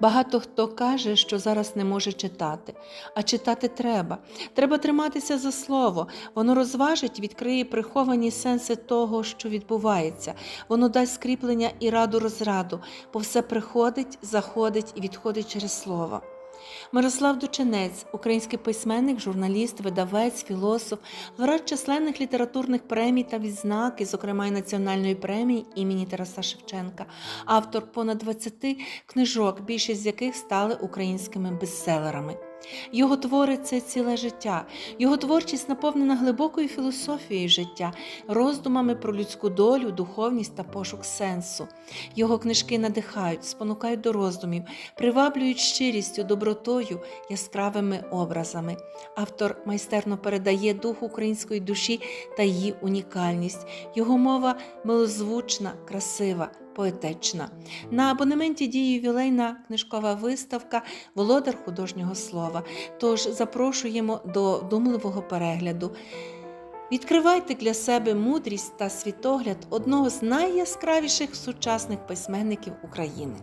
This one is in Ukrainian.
Багато хто каже, що зараз не може читати, а читати треба. Треба триматися за слово. Воно розважить, відкриє приховані сенси того, що відбувається. Воно дасть скріплення і раду розраду, бо все приходить, заходить і відходить через слово. Мирослав Дученець, український письменник, журналіст, видавець, філософ, лауреат численних літературних премій та відзнаки, зокрема й національної премії імені Тараса Шевченка, автор понад 20 книжок, більшість з яких стали українськими бестселерами. Його твори це ціле життя. Його творчість наповнена глибокою філософією життя, роздумами про людську долю, духовність та пошук сенсу. Його книжки надихають, спонукають до роздумів, приваблюють щирістю, добротою, яскравими образами. Автор майстерно передає дух української душі та її унікальність. Його мова милозвучна, красива. Поетична. На абонементі діє ювілейна книжкова виставка Володар художнього слова. Тож запрошуємо до думливого перегляду. Відкривайте для себе мудрість та світогляд одного з найяскравіших сучасних письменників України.